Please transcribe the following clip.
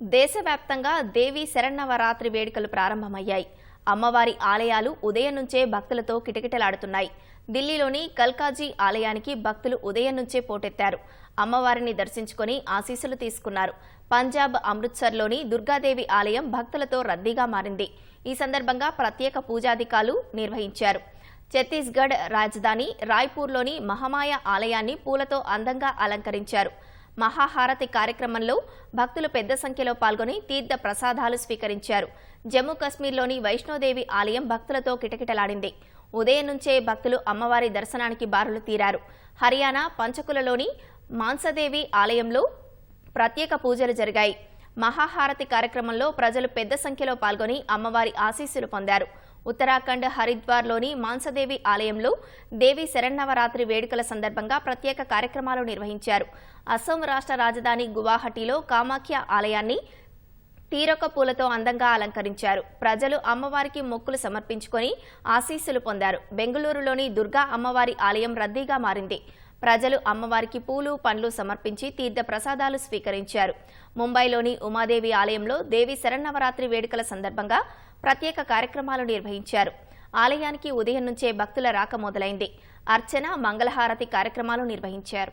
దేశవ్యాప్తంగా దేవి శరన్నవరాత్రి వేడుకలు ప్రారంభమయ్యాయి. అమ్మవారి ఆలయాలు ఉదయం నుంచే భక్తులతో కిటకిటలాడుతున్నాయి. ఢిల్లీలోని కల్కాజీ ఆలయానికి భక్తులు ఉదయం నుంచే పోటెత్తారు. అమ్మవారిని దర్శించుకొని ఆశీస్సులు తీసుకున్నారు. పంజాబ్ అమృత్సర్లోని దుర్గాదేవి ఆలయం భక్తులతో రద్దీగా మారింది. ఈ సందర్భంగా ప్రత్యేక పూజాధికాలు నిర్వహించారు. ఛత్తీస్గఢ్ రాజధాని రాయ్పూర్లోని మహమాయ ఆలయాన్ని పూలతో అందంగా అలంకరించారు. మహాహారతి కార్యక్రమంలో భక్తులు పెద్ద సంఖ్యలో పాల్గొని తీర్థ ప్రసాదాలు స్వీకరించారు. జమ్మూ కశ్మీర్లోని వైష్ణోదేవి ఆలయం భక్తులతో కిటకిటలాడింది. ఉదయం నుంచే భక్తులు అమ్మవారి దర్శనానికి బారులు తీరారు. హర్యానా పంచకులలోని మాన్సదేవి ఆలయంలో ప్రత్యేక పూజలు జరిగాయి. మహాహారతి కార్యక్రమంలో ప్రజలు పెద్ద సంఖ్యలో పాల్గొని అమ్మవారి ఆశీస్సులు పొందారు. ఉత్తరాఖండ్ హరిద్వార్లోని మాన్సదేవి ఆలయంలో దేవి శరన్నవరాత్రి వేడుకల సందర్భంగా ప్రత్యేక కార్యక్రమాలు నిర్వహించారు. అసోం రాష్ట్ర రాజధాని గువాహటిలో కామాఖ్య ఆలయాన్ని తీరొక పూలతో అందంగా అలంకరించారు. ప్రజలు అమ్మవారికి మొక్కులు సమర్పించుకొని ఆశీస్సులు పొందారు. బెంగళూరులోని దుర్గా అమ్మవారి ఆలయం రద్దీగా మారింది. ప్రజలు అమ్మవారికి పూలు పండ్లు సమర్పించి తీర్థ ప్రసాదాలు స్వీకరించారు. ముంబైలోని ఉమాదేవి ఆలయంలో దేవి శరన్నవరాత్రి వేడుకల సందర్భంగా ప్రత్యేక కార్యక్రమాలు నిర్వహించారు. ఆలయానికి ఉదయం నుంచే భక్తుల రాక మొదలైంది. అర్చన మంగళహారతి కార్యక్రమాలు నిర్వహించారు.